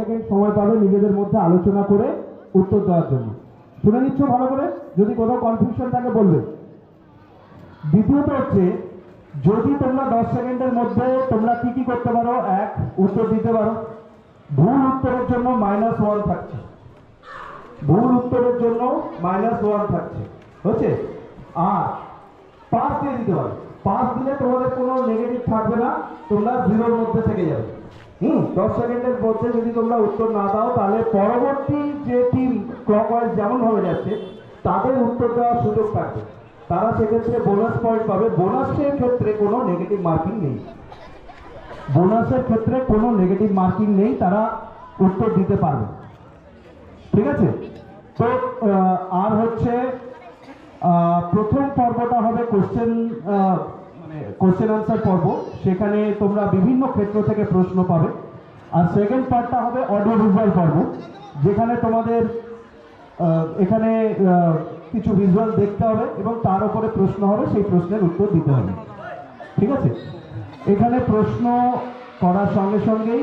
Second সময় পাবে নিজেদের মধ্যে আলোচনা করে উত্তর দেওয়ার জন্য। শুনে নিচ্ছ ভালো করে? যদি কোথাও কনফিউশন থাকে বলবে। দ্বিতীয়ত হচ্ছে, যদি তোমরা দশ সেকেন্ডের মধ্যে তোমরা কি কি করতে পারো? এক, উত্তর দিতে পারো। ভুল উত্তরের জন্য মাইনাস ওয়ান থাকছে। ভুল উত্তরের জন্য মাইনাস ওয়ান থাকছে। হচ্ছে? আর পাস দিয়ে দিতে পারো। পাস দিলে তোমাদের কোনো নেগেটিভ থাকবে না, তোমরা জিরোর মধ্যে থেকে যাবে। হুম, দশ সেকেন্ডের মধ্যে যদি তোমরা উত্তর না দাও, তাহলে পরবর্তী যে টিম ক্লকওয়াইজ হয়ে যাচ্ছে, তাদের উত্তর দেওয়ার সুযোগ থাকবে। তারা সেক্ষেত্রে বোনাস পয়েন্ট পাবে। বোনাসের ক্ষেত্রে কোনো নেগেটিভ মার্কিং নেই। বোনাসের ক্ষেত্রে কোনো নেগেটিভ মার্কিং নেই, তারা উত্তর দিতে পারবে। ঠিক আছে? তো আর হচ্ছে প্রথম পর্বটা হবে কোশ্চেন কোশ্চেন আনসার পর্ব সেখানে তোমরা বিভিন্ন ক্ষেত্র থেকে প্রশ্ন পাবে। আর সেকেন্ড পার্টটা হবে অডিও ভিজুয়াল পর্ব যেখানে তোমাদের এখানে কিছু ভিজুয়াল দেখতে হবে এবং তার উপরে প্রশ্ন হবে, সেই প্রশ্নের উত্তর দিতে হবে। ঠিক আছে? এখানে প্রশ্ন করার সঙ্গে সঙ্গেই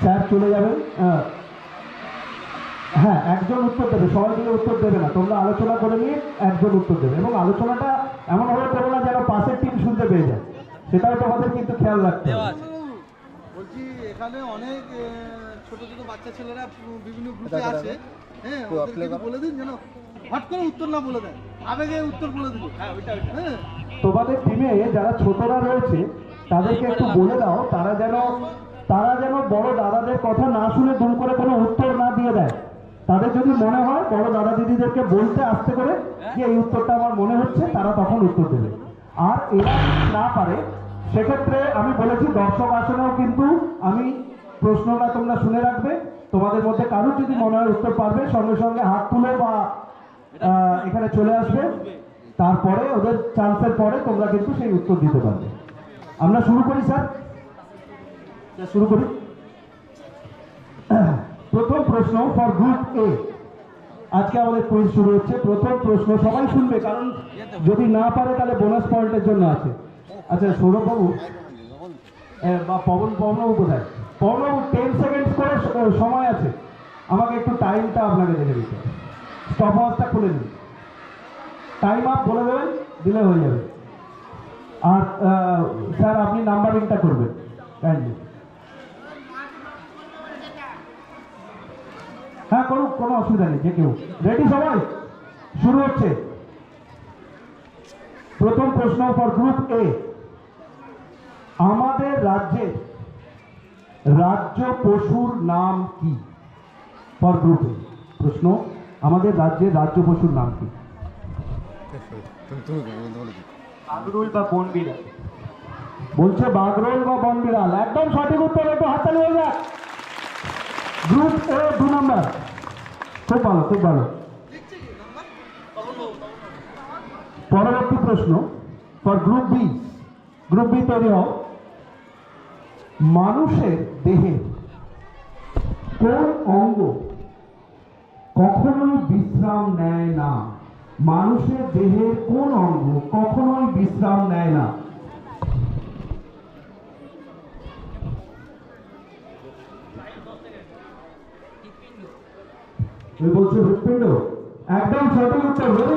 স্যার চলে যাবেন। হ্যাঁ একজন উত্তর দেবে। সবাই মিলে উত্তর দেবে না। তোমরা আলোচনা করে নিয়ে একজন উত্তর দেবে। এবং আলোচনাটা এমনভাবে করো না যেন পাশের টিম শুনতে পেয়ে যায়। সেটাও তোমাদের কিন্তু খেয়াল রাখতে হবে। বলছি এখানে অনেক ছোট ছোট বাচ্চা ছেলেরা বিভিন্ন গ্রুপে আছে হ্যাঁ ওদেরকে বলে দিন যেন হট করে উত্তর না বলে দেয়। আবেগে উত্তর বলে দিল হ্যাঁ ওইটা ওইটা। হ্যাঁ। তোমাদের টিমে যারা ছোটরা রয়েছে তাদেরকে একটু বলে দাও। তারা যেন তারা যেন বড় দাদাদের কথা না শুনে দুম করে কোনো উত্তর না দিয়ে দেয়। তাদের যদি মনে হয় বড় দাদা দিদিদেরকে বলতে আসতে করে যে এই উত্তরটা আমার মনে হচ্ছে তারা তখন উত্তর দেবে। আর এরা না পারে সেক্ষেত্রে আমি বলেছি দর্শক আসনেও কিন্তু আমি প্রশ্নটা তোমরা শুনে রাখবে। তোমাদের মধ্যে কারোর যদি মনে হয় উত্তর পারবে সঙ্গে সঙ্গে হাত তুলে বা এখানে চলে আসবে। তারপরে ওদের চান্সের পরে তোমরা কিন্তু সেই উত্তর দিতে পারবে। আমরা শুরু করি স্যার, শুরু করি। প্রথম প্রশ্ন ফর গ্রুপ এ আজকে আমাদের কুইজ শুরু হচ্ছে। প্রথম প্রশ্ন সবাই শুনবে, কারণ যদি না পারে তাহলে বোনাস পয়েন্টের জন্য আছে। আচ্ছা সৌরভবাবু বা পবন, পবনবাবু কোথায়? পবনবাবু টেন সেকেন্ডস করে সময় আছে। আমাকে একটু টাইমটা আপনাকে দেখে দিতে স্টপ ওয়াচটা খুলে দিন টাইম আপ বলে দেবেন দিলে হয়ে যাবে। আর স্যার, আপনি নাম্বারিংটা করবেন কাইন্ডলি হ্যাঁ করুক কোনো অসুবিধা নেই যে কেউ। রেডি সবাই? শুরু হচ্ছে। প্রথম প্রশ্ন ফর গ্রুপ এ আমাদের রাজ্যের রাজ্য পশুর নাম কি? ফর গ্রুপ এ প্রশ্ন আমাদের রাজ্যের রাজ্য পশুর নাম কি? আগরুল বা বনবিড়াল বলছে বাগরোল বা বনবিড়াল। একদম সঠিক উত্তর একটু হাততালি হয়ে যাক গ্রুপ এ দু নাম্বার খুব ভালো খুব ভালো। পরবর্তী প্রশ্ন for group B group B তৈরি হও। মানুষের দেহের কোন অঙ্গ কখনোই বিশ্রাম নেয় না? মানুষের দেহের কোন অঙ্গ কখনোই বিশ্রাম নেয় না? তুমি বলছো হৃৎপিণ্ড একদম সঠিক উত্তর good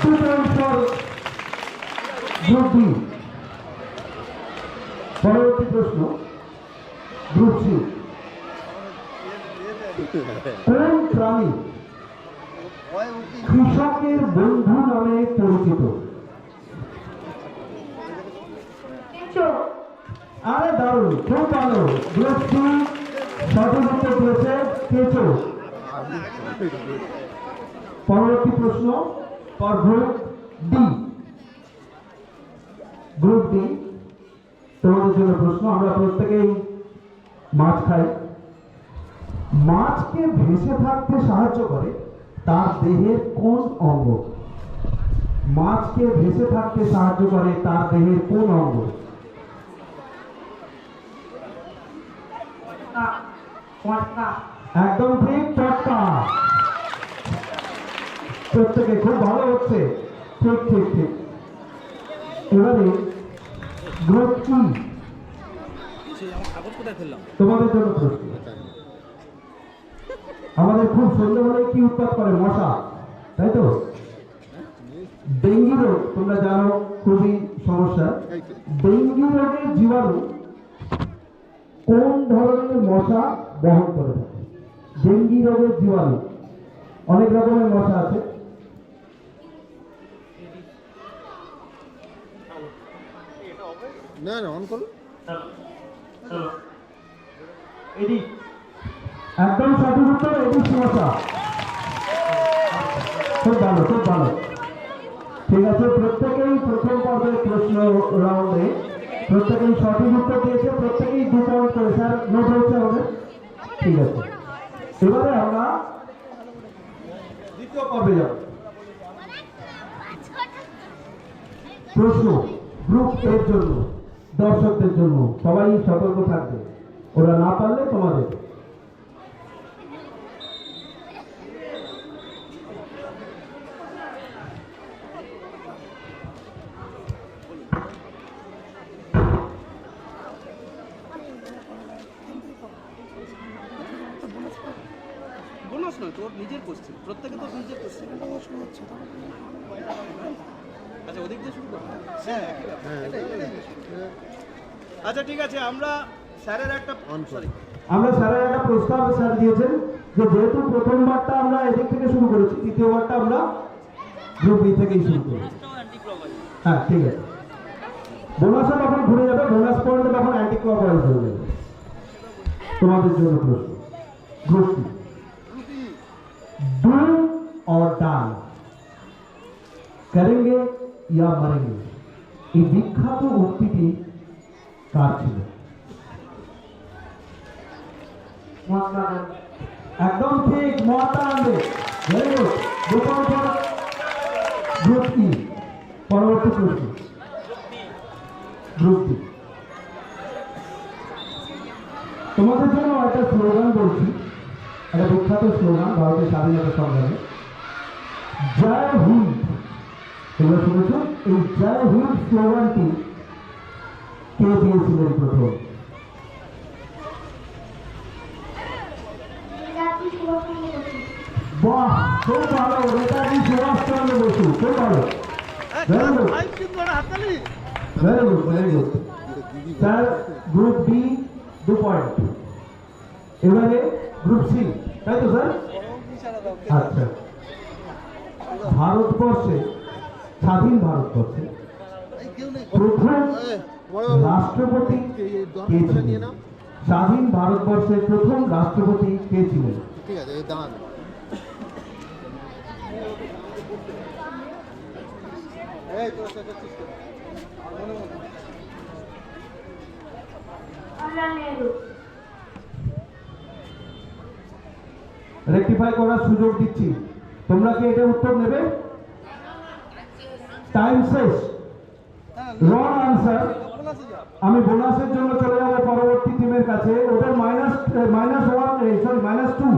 two point for group পরবর্তী প্রশ্ন গ্রুপ সি। কোন প্রাণী কৃষকের বন্ধু নামে পরিচিত? আরে দারুণ খুব ভালো। গ্রুপ সি সঠিক উত্তর দিয়েছে কেঁচো পরবর্তী প্রশ্ন for group D group D তোমাদের জন্য প্রশ্ন আমরা প্রত্যেকেই মাছ খাই। মাছকে ভেসে থাকতে সাহায্য করে তার দেহের কোন অঙ্গ? মাছকে ভেসে থাকতে সাহায্য করে তার দেহের কোন অঙ্গ? একদম ঠিক চটকা। প্রত্যেকে খুব ভালো হচ্ছে। ঠিক ঠিক ঠিক। এবারে গ্রুপ কি তোমাদের জন্য প্রশ্ন আমাদের খুব হলে কি উৎপাদ করে, মশা? তাই তো? ডেঙ্গি রোগ, তোমরা জানো, খুবই সমস্যা। ডেঙ্গি রোগের জীবাণু কোন ধরনের মশা বহন করে থাকে? ডেঙ্গি রোগের জীবাণু। অনেক রকমের মশা আছে। না না অন করো চলো চলো এদিক একদম সঠিক উত্তর এদিক মশা খুব ভালো খুব ভালো। ঠিক আছে, প্রত্যেকেই প্রথম পর্বের প্রশ্ন রাউন্ডে প্রত্যেকেই সঠিক উত্তর দিয়েছে, প্রত্যেকেই দু পয়েন্ট করে স্যার নোট হচ্ছে আমাদের? ঠিক আছে। এবারে আমরা দ্বিতীয় পর্বে যাব। প্রশ্ন গ্রুপ এর জন্য। দর্শকদের জন্য সবাই সতর্ক থাকবে। ওরা না পারলে তোমাদের বোনাস নয় তোর নিজের কোশ্চেন প্রত্যেকে তো নিজের কোশ্চেন আচ্ছা ওদিক দিয়ে শুরু করো হ্যাঁ এটাই, এটাই। আচ্ছা ঠিক আছে আমরা স্যারের একটা সরি আমরা স্যারের একটা প্রস্তাব স্যার দিয়েছেন যে যেহেতু প্রথমবারটা আমরা এদিক থেকে শুরু করেছি দ্বিতীয়বারটা আমরা গ্রুপ বি থেকেই শুরু করি হ্যাঁ ঠিক আছে বোনাসে তখন ঘুরে যাবে বোনাস পয়েন্টে তখন অ্যান্টি ক্লক ওয়াইজ হয়ে যাবে তোমাদের জন্য প্রশ্ন গ্রুপ বি डू और डाई करेंगे या मरेंगे এই বিখ্যাত উক্তিটি কার ছিল? একদম ঠিক, মহাত্মা গান্ধী। ভেরি কি পরবর্তী প্রশ্ন। তোমাদের জন্য একটা স্লোগান বলছি। একটা বিখ্যাত স্লোগান ভারতের স্বাধীনতা সংগ্রামে। জয় হিন্দ। তোমরা শুনেছ? এই জয় হিন্দ স্লোগানটি কে দিয়েছিলেন প্রথম? জাতি সুরক্ষা করেছে বাহ খুব ভালো। নেতাজি সুভাষচন্দ্র বসু খুব ভালো। Very good. ফাইভ কিন্তু একটা হাততালি। Very good very good sir group B দু পয়েন্ট এবারে গ্রুপ সি তাই তো স্যার আচ্ছা। ভারতবর্ষে স্বাধীন ভারতবর্ষে প্রথম রাষ্ট্রপতি কে ছিলেন। স্বাধীন ভারতবর্ষের প্রথম রাষ্ট্রপতি কে ছিলেন? রেকটিফাই করার সুযোগ দিচ্ছি। তোমরা কি এটা উত্তর নেবে? টাইম শেষ। রং আনসার আমি বোনাসের জন্য চলে যাব পরবর্তী টিমের কাছে। ওদের minus minus one sorry minus two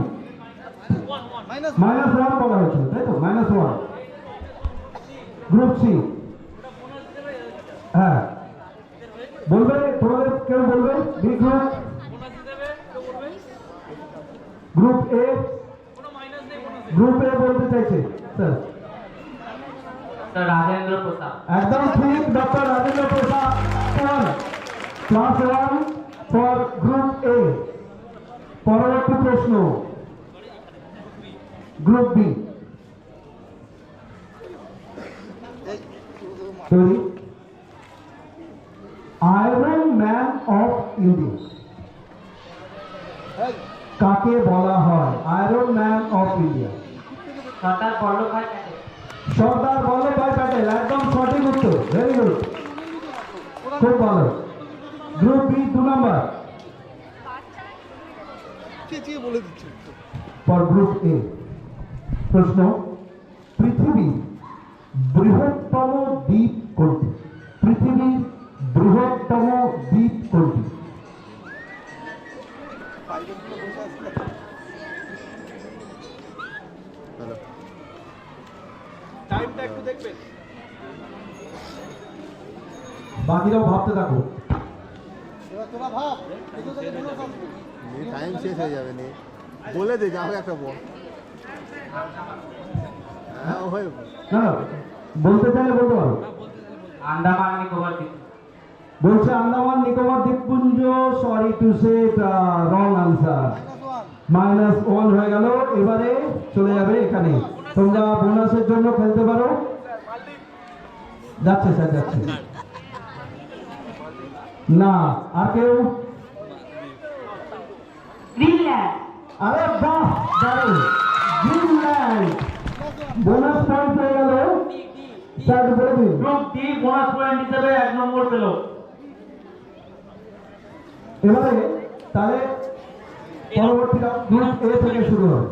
minus one বলা হয়েছিল, তাই তো? মাইনাস ওয়ান গ্রুপ সি হ্যাঁ। বলবে? তোমাদের কেউ বলবে? B group group A group A বলতে চাইছে স্যার স্যার রাজেন্দ্র প্রসাদ একদম ঠিক doctor Rajendra Prasad one class one for group A পরবর্তী প্রশ্ন গ্রুপ বি এই তৈরি আয়রন ম্যান অফ ইন্ডিয়া এই কাকে বলা ভেরি গুড খুব ভালো গ্রুপ বি দু নম্বর চেঁচিয়ে বলে দিচ্ছে? ফর গ্রুপ এ প্রশ্ন পৃথিবীর বৃহত্তম দ্বীপ কোনটি? বাকিরাও ভাবতে থাকো। টাইম শেষ হয়ে যাবে নি। বলে দে যাও একটা বল। হ্যাঁ হয়ে না, বলতে চাইলে বলতে পারো। আন্দামান নিকোবর দ্বীপ। বলছে আন্দামান নিকোবর দ্বীপপুঞ্জ sorry to say wrong answer minus one হয়ে গেল এবারে চলে যাবে এখানে। তোমরা বোনাসের জন্য খেলতে পারো। যাচ্ছে স্যার যাচ্ছে। না আর কেউ? গ্রিনল্যান্ড আরে বাহ দারুণ। গ্রিনল্যান্ড বোনাস পয়েন্ট হয়ে গেল। স্যার বলে দিন। গ্রুপ ডি বোনাস পয়েন্ট হিসেবে এক নম্বর পেল। এবারে তাহলে পরবর্তী গ্রুপ এ থেকে শুরু হবে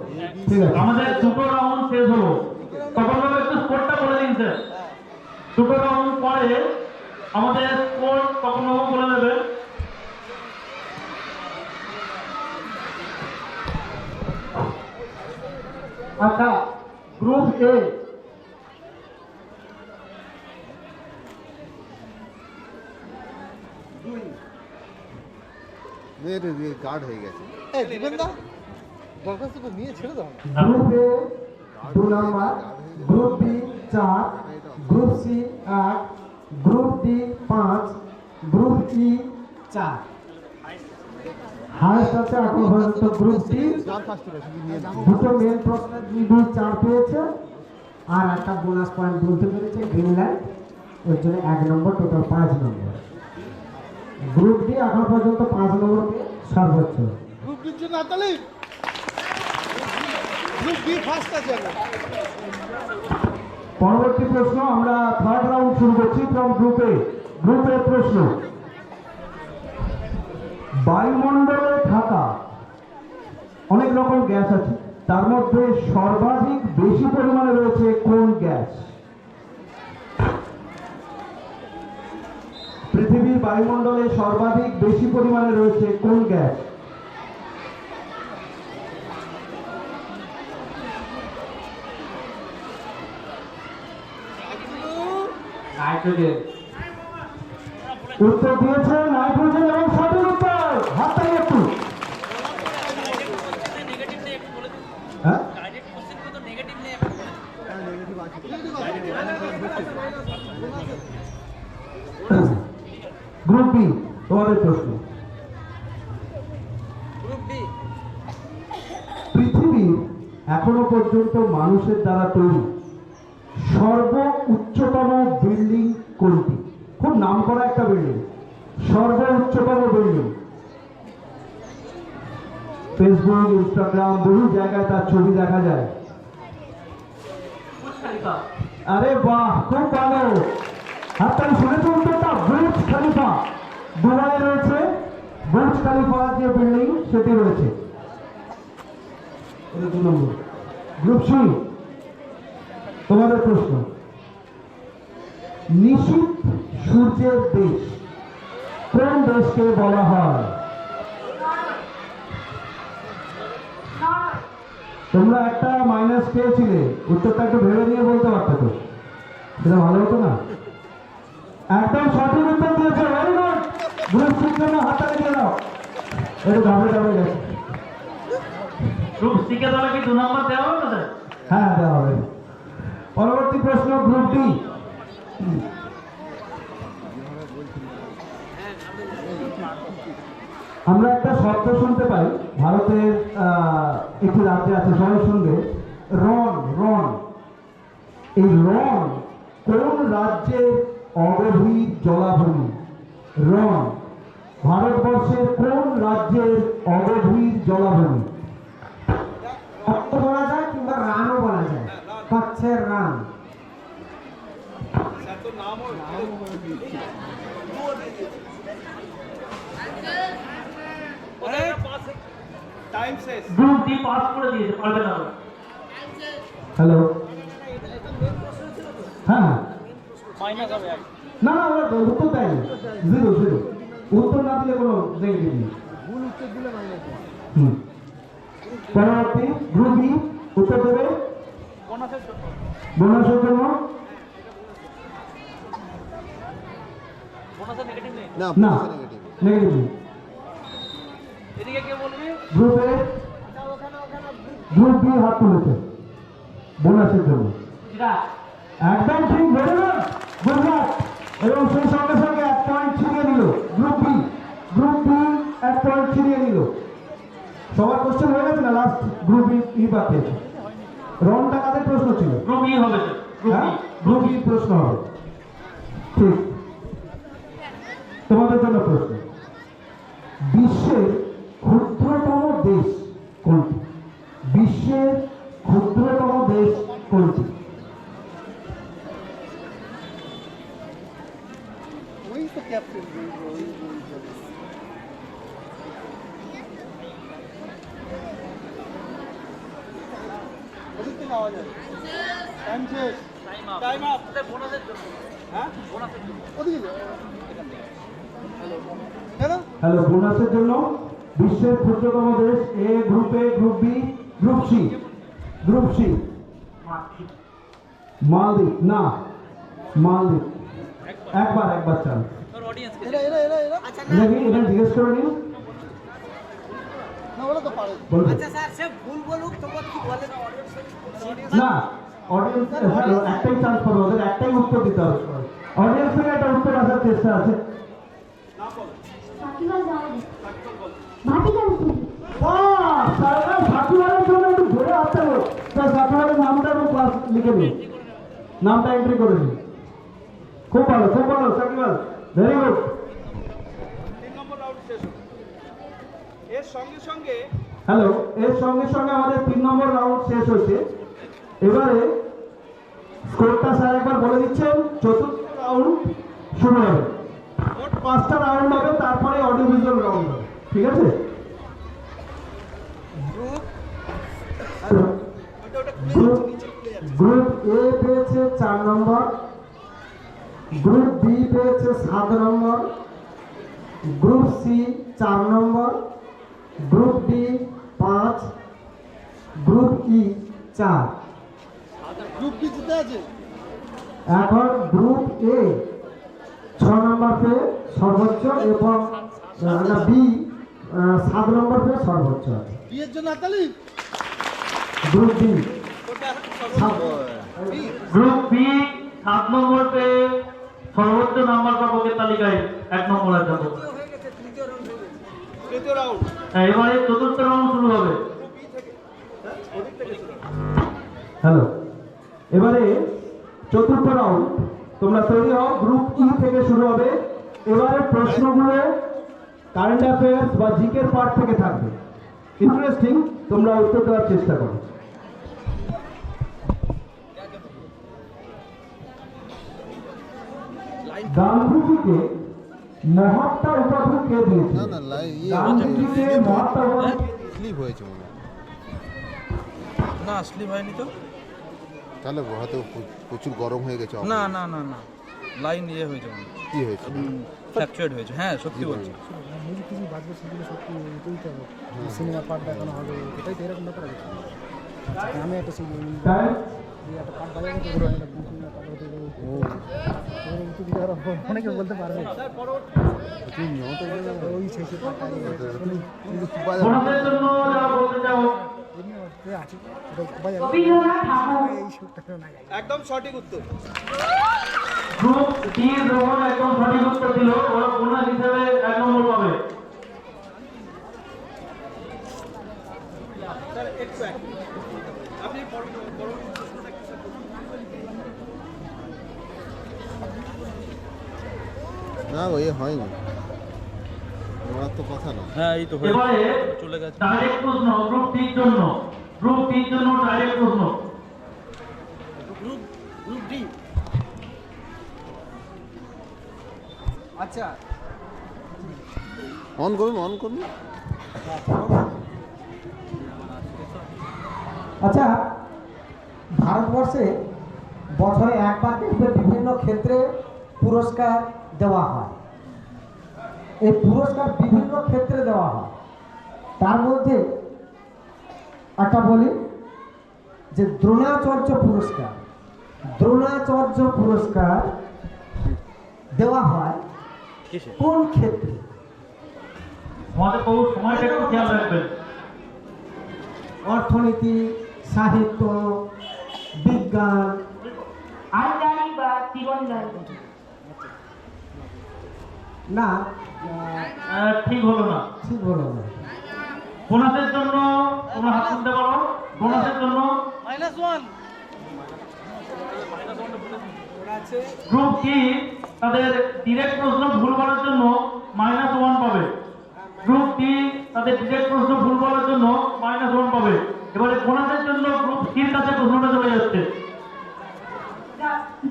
ঠিক আছে। আমাদের দুটো রাউন্ড শেষ হলো। তখন একটু স্কোরটা বলে দিন স্যার দুটো রাউন্ড পরে আমাদের স্কোর তখন বাবু বলে দেবে আচ্ছা গ্রুপ এ মেয়ের গার্ড হয়ে গেছে। এই দিবেন দা দরখাস্ত তো নিয়ে ছেড়ে দাও না। গ্রুপ এ দু নাম্বার গ্রুপ বি চার গ্রুপ সি এক গ্রুপ ডি পাঁচ, গ্রুপ ই চার। হায়েস্ট আছে এখন পর্যন্ত গ্রুপ ডি। দুটো মেন প্রশ্নের দুই চার পেয়েছে। আর একটা বোনাস পয়েন্ট বলতে পেরেছে গ্রিনল্যান্ড ওর জন্য এক নম্বর টোটাল পাঁচ নম্বর গ্রুপ ডি এখন পর্যন্ত পাঁচ নম্বর পেয়ে সর্বোচ্চ। গ্রুপ ডির জন্য গ্রুপ বি ফার্স্ট আছে পরবর্তী প্রশ্ন, আমরা থার্ড রাউন্ড শুরু করছি ফ্রম গ্রুপে গ্রুপের প্রশ্ন, বায়ুমণ্ডলে থাকা অনেক রকম গ্যাস আছে, তার মধ্যে সর্বাধিক বেশি পরিমাণে রয়েছে কোন গ্যাস? পৃথিবীর বায়ুমণ্ডলে সর্বাধিক বেশি পরিমাণে রয়েছে কোন গ্যাস? নাইট্রোজেন উত্তর দিয়েছে নাইট্রোজেন এবং সঠিক উত্তর। হাততালি একটু। হ্যাঁ? গ্রুপ বি, তোমাদের প্রশ্ন। পৃথিবীর এখনও পর্যন্ত মানুষের দ্বারা তৈরি। সর্ব উচ্চতম বিল্ডিং কোনটি? খুব নাম করা একটা বিল্ডিং। সর্ব উচ্চতম বিল্ডিং। ফেসবুক ইনস্টাগ্রাম বহু জায়গায় তার ছবি দেখা যায়। আরে বাহ, খুব ভালো। আর আপনারা শুনেছেন উত্তরটা বুর্জ খালিফা। দুবাই রয়েছে। বুর্জ খালিফার যে বিল্ডিং, সেটি রয়েছে। Group C. তোমাদের প্রশ্ন। নিশীত সূর্যের দেশ কোন দেশকে বলা হয়? তোমরা একটা মাইনাস পেয়েছিলে উত্তরটা একটু ভেবে নিয়ে বলতে পারতো তো। সেটা ভালো হতো না। একদম সঠিক উত্তর দিয়েছে ভেরি গুড জন্য হাততালি দিয়ে দাও। একটু ঘাবড়ে ঘাবড়ে গেছে। গ্রুপ তাহলে কি দু নম্বর দেওয়া হবে হ্যাঁ দেওয়া হবে। পরবর্তী প্রশ্ন গ্রুপ ডি। আমরা একটা শব্দ শুনতে পাই। ভারতের একটি রাজ্যে আছে, সবাই শুনবে। রন রন এই রন কোন রাজ্যের অগভীর জলাভূমি? রন ভারতবর্ষের কোন রাজ্যের অগভীর জলাভূমি? বলা যায় কিংবা যায় কচ্ছের রান গ্রুপ পাস করে দিয়েছে পারবে না হ্যালো হ্যাঁ। না না ওরা উত্তর দেয়নি জিরো জিরো উত্তর না দিলে কোনো নেগেটিভ নেই। ভুল উত্তর দিলে মাইনাস পরবর্তী গ্রুপ বি উত্তর দেবে। বোনাসের জন্য না? না নেগেটিভ নেগেটিভ নেই। গ্রুপ এ গ্রুপ বি হাত তুলেছে। বোনাসের জন্য। সিরাজ একদম ঠিক ভেরি গুজরাট এবং সেই সঙ্গে সঙ্গে এক পয়েন্ট ছিনিয়ে নিল। গ্রুপ বি গ্রুপ বি এক পয়েন্ট ছিনিয়ে নিল। সবার কোশ্চেন হয়ে গেছে না? লাস্ট গ্রুপ ই ই বাকি আছে রনটা কাদের প্রশ্ন ছিল? গ্রুপ ই হবে গ্রুপ হ্যাঁ? ই ই প্রশ্ন হবে। ঠিক তোমাদের জন্য প্রশ্ন বিশ্বের ক্ষুদ্রতম দেশ কোনটি বিশ্বের ক্ষুদ্রতম দেশ কোনটি ওই তো ক্যাপ্টেন ওদিক থেকে আওয়াজ আসছে টাইম শেষ টাইম আপ হ্যাঁ ওদিকে যাও। কেন হ্যালো বোনাসের জন্য বিশ্বের ক্ষুদ্রতম দেশ A group A group B group C group C Maldives না মালদ্বীপ। একবার একবার চান। এটা কি জিজ্ঞেস করে নিন আচ্ছা স্যার সে ভুল বলুক তোমার না অডিয়েন্স একটাই চান্স পাবে ওদের একটাই উত্তর দিতে হবে। অডিয়েন্স থেকে একটা উত্তর আসার চেষ্টা আছে। লিখে দিন নামটা এন্ট্রি করে দিন খুব ভালো খুব ভালো সাকিবাল ভেরি গুড এর সঙ্গে সঙ্গে হ্যালো এর সঙ্গে সঙ্গে আমাদের তিন নম্বর রাউন্ড শেষ হয়েছে। এবারে স্কোরটা স্যার একবার বলে দিচ্ছেন চতুর্থ রাউন্ড শুরু হবে। মোট পাঁচটা রাউন্ড হবে তারপরে অডিও ভিজুয়াল রাউন্ড হবে। ঠিক আছে? গ্রুপ এ পেয়েছে চার নম্বর গ্রুপ বি পেয়েছে সাত নম্বর গ্রুপ সি চার নম্বর গ্রুপ ডি পাঁচ গ্রুপ ই চার। গ্রুপ জিতে আছে? এখন গ্রুপ এ ছ নম্বর পেয়ে সর্বোচ্চ এবং বি সাত নম্বর পেয়ে সর্বোচ্চ আছে। বিয়ের জন্য হাতালি গ্রুপ বি। গ্রুপ বি সাত নম্বর পেয়ে সর্বোচ্চ নাম্বার প্রাপকের তালিকায়? এক নম্বরের জন্য হয়ে গেছে তৃতীয় রাউন্ড রাউন্ড হ্যাঁ, এবারে চতুর্থ রাউন্ড শুরু হবে। হ্যালো। এবারে চতুর্থ রাউন্ড তোমরা তৈরি হও গ্রুপ ই থেকে শুরু হবে। এবারে প্রশ্নগুলো কারেন্ট অ্যাফেয়ার্স বা জিকের পার্ট থেকে থাকবে। ইন্টারেস্টিং তোমরা উত্তর দেওয়ার চেষ্টা করো। গান্ধীজিকে মহাত্মা উপাধি কে দিয়েছে? না না লাই ইয়ে গান্ধীজিকে মহাত্মা উপাধি স্লিপ হয়েছে মনে হয়। না স্লিপ হয়নি তো। তাহলে হয়তো প্র- প্রচুর গরম হয়ে গেছে। না না না না। লাইন ইয়ে হয়েছে কি হয়েছে। ফ্র্যাকচার্ড হয়েছে। হ্যাঁ সত্যি বলছি। মিউজিক কিছু বাজবে সেগুলো সত্যি তুলতে হবে। সিনেমা পার্ট দেখানো হবে এটাই তো এরকম ব্যাপার আছে। আমি একটা একটা পার্ট বাজাবো একটা অনেকে বলতে পারবে। ওই একদম সঠিক উত্তর। গ্রুপ ডি রোহন একদম সঠিক উত্তর দিল ওরা বোনাস হিসেবে এক নম্বর পাবে? না ওই হয়নি। ওনার তো কথা না। হ্যাঁ এই তো এবারে চলে গেছে। ডাইরেক্ট প্রশ্ন গ্রুপ ডির জন্য। গ্রুপ ডির জন্য ডাইরেক্ট প্রশ্ন গ্রুপ গ্রুপ ডি আচ্ছা। অন করুন অন করুন। আচ্ছা ভারতবর্ষে বছরে একবার দেখবে বিভিন্ন ক্ষেত্রে পুরস্কার দেওয়া হয়। এই পুরস্কার বিভিন্ন ক্ষেত্রে দেওয়া হয়। তার মধ্যে একটা বলি যে দ্রোণাচর্য পুরস্কার। দ্রোণাচর্য পুরস্কার দেওয়া হয় কোন ক্ষেত্রে? আমাদের বহু সময়টা একটু খেয়াল রাখবেন। অর্থনীতি সাহিত্য বিজ্ঞান। আঞ্জানি বা তীরন্দাজ না। ঠিক হলো না। ঠিক হলো না। বোনাসের জন্য তোমরা হাত তুলতে পারো? বোনাসের জন্য? Minus one. গ্রুপ কি? তাদের ডিরেক্ট প্রশ্ন ভুল বলার জন্য মাইনাস ওয়ান পাবে। গ্রুপ ডি তাদের ডিরেক্ট প্রশ্ন ভুল বলার জন্য মাইনাস ওয়ান পাবে। এবারে বোনাসের জন্য গ্রুপ সির কাছে প্রশ্নটা চলে যাচ্ছে।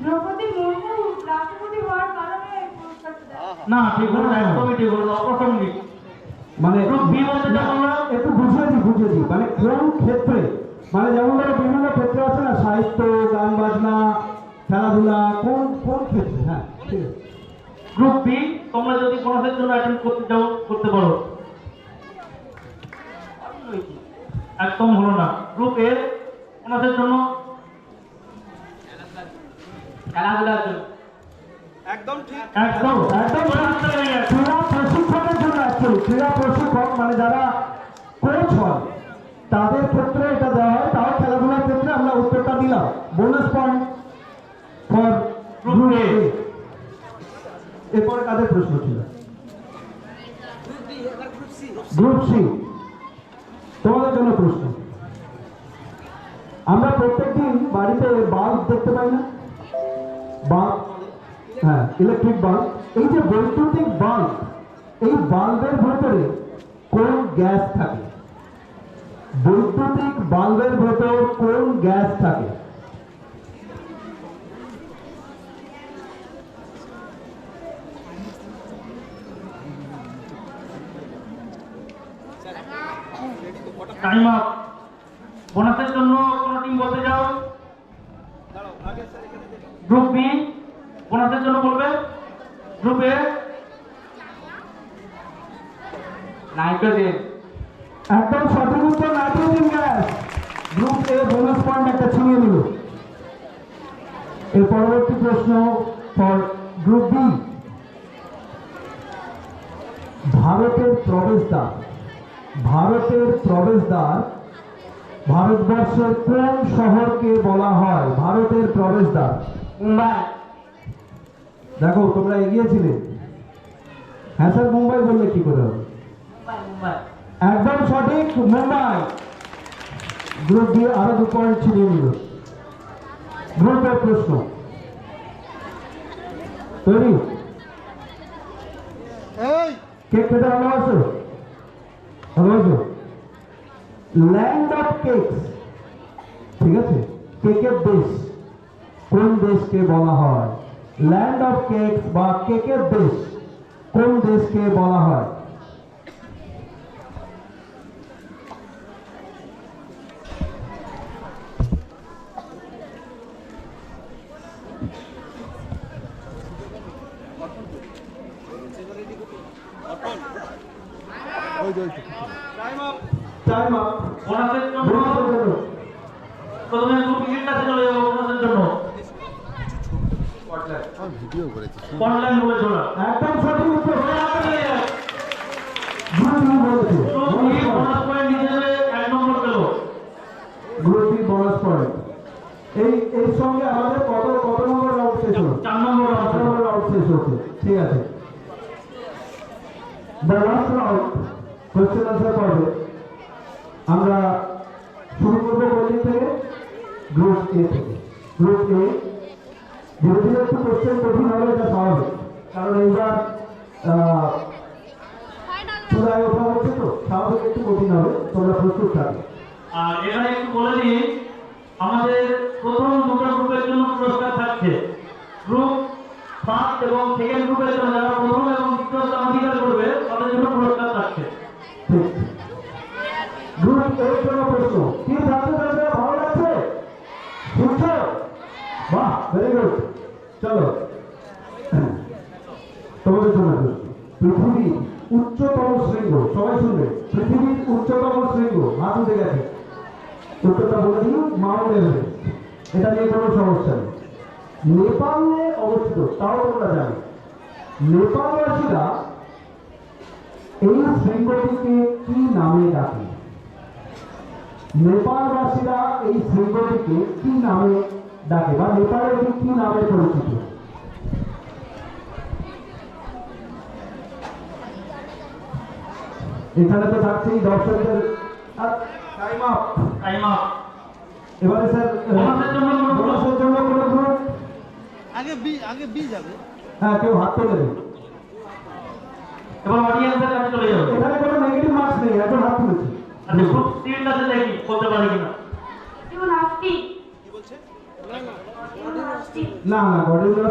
দ্রৌপদী মুর্মু রাষ্ট্রপতি হওয়ার কারণে এই পুরস্কারটা দেয়। না ঠিক হলো না একদমই ঠিক হলো অপ্রাসঙ্গিক। মানে গ্রুপ বি বলতে যা একটু বুঝিয়ে দিই বুঝিয়ে দিই। মানে কোন ক্ষেত্রে? মানে যেমন ধরো বিভিন্ন ক্ষেত্রে আছে না সাহিত্য গান বাজনা খেলাধুলা কোন কোন ক্ষেত্রে? হ্যাঁ গ্রুপ বি তোমরা যদি বোনাসের জন্য অ্যাটেন্ড করতে চাও করতে পারো। একদম হলো না। গ্রুপ এ বোনাসের জন্য? খেলাধুলার জন্য। একদম ঠিক। একদম একদম বোনাসটা গেছে। ক্রীড়া প্রশিক্ষণের জন্য অ্যাকচুয়ালি ক্রীড়া প্রশিক্ষক মানে যারা কোচ হয় তাদের ক্ষেত্রে এটা দেওয়া হয়। তাও খেলাধুলার ক্ষেত্রে আমরা উত্তরটা দিলাম। বোনাস পয়েন্ট ফর এরপরে কাদের প্রশ্ন ছিল? Group C. তোমাদের জন্য প্রশ্ন। আমরা প্রত্যেকদিন বাড়িতে বাল্ব দেখতে পাই না? বাল্ব? হ্যাঁ ইলেকট্রিক বাল্ব। এই যে বৈদ্যুতিক বাল্ব এই বাল্বের ভেতরে কোন গ্যাস থাকে? বৈদ্যুতিক বাল্বের ভেতর কোন গ্যাস থাকে? টাইম আপ বোনাসের জন্য কোন টিম বলতে যাও। গ্রুপ বি বোনাসের জন্য বলবে। গ্রুপ এ নাইট্রোজেন একদম সঠিক উত্তর nitrogen gas group A bonus point একটা এর পরবর্তী প্রশ্ন ফর গ্রুপ বি ভারতের প্রবেশদ্বার। ভারতের প্রবেশদ্বার ভারতবর্ষের কোন শহরকে বলা হয়? ভারতের প্রবেশদ্বার। মুম্বাই। দেখো তোমরা এগিয়েছিলে? হ্যাঁ স্যার মুম্বাই বললে কি করে হবে? একদম সঠিক মুম্বাই। গ্রুপ দিয়ে আরও দু পয়েন্ট ছিনিয়ে নিল। গ্রুপের প্রশ্ন। তৈরি? এই। কেক খেতে ভালো আছো ভালো আছো ল্যান্ড অফ কেকস ঠিক আছে কেকের দেশ কোন দেশকে বলা হয়? ল্যান্ড অফ কেকস বা কেকের দেশ কোন দেশকে বলা হয়? টাইম আপ টাইম বোনাসের জন্য প্রথমে বির কাছে চলে যাব বোনাসের জন্য। আমি ভিডিও করেছি। অনলাইন বলে ছোড়া একদম সঠিক উত্তর বোনাস পয়েন্ট নিয়ে যাবে এক নম্বর পেল গ্রুপটি বোনাস পয়েন্ট এই এর সঙ্গে আমাদের কত কত নম্বর রাউন্ড শেষ হলো চার নম্বর কত রাউন্ড নম্বর রাউন্ড শেষ হচ্ছে ঠিক আছে the last round question answer পর্বে আমরা শুরু করব কোচিং থেকে গ্রুপ গ্রুপ এ ধীরে ধীরে একটু কোশ্চেন কঠিন হবে এটা স্বাভাবিক। কারণ এইবার চূড়ায় ওঠা হচ্ছে তো স্বাভাবিক একটু কঠিন হবে তোমরা প্রস্তুত থাকবে আর এখানে একটু বলে দিই আমাদের প্রথম দুটো গ্রুপের জন্য পুরস্কার থাকছে। গ্রুপ ফার্স্ট এবং সেকেন্ড গ্রুপের জন্য যারা প্রথম এবং দ্বিতীয় স্থান অধিকার করবে তাদের জন্য পুরস্কার থাকছে। ঠিক। গ্রুপ এর জন্য প্রশ্ন কি ছাত্রছাত্রীরা ভালো লাগছে শুনছো বাহ ভেরি গুড চলো। তোমাদের প্রশ্ন। পৃথিবীর উচ্চতম শৃঙ্গ, সবাই শুনবে। পৃথিবীর উচ্চতম শৃঙ্গ হাত উঠে গেছে। উত্তরটা বলে দিই মাউন্ট এভারেস্ট এটা নিয়ে কোনো সমস্যা নেই। নেপালে অবস্থিত, তাও তোমরা জানো। নেপালবাসীরা এই শৃঙ্গটিকে কি নামে ডাকে? নেপালবাসীরা এই শৃঙ্গটিকে কি নামে ডাকে বা নেপালে এটি কি নামে পরিচিত। এখানে তো থাকছেই দর্শকদের টাইম আপ টাইম আপ এবারে স্যার বোনাসের জন্য কোনো বোনাসের জন্য কোনো গ্রুপ আগে বি আগে বি যাবে। হ্যাঁ কেউ হাত তোলে দেবে। এবার অডিয়েন্সের কাছে চলে যাবে। এখানে কোনো নেগেটিভ মার্কস নেই একজন হাত তুলেছে। আচ্ছা গ্রুপ তিনটা আছে দেখি বলতে পারে কিনা? কেউ নাস্তিক না না গডের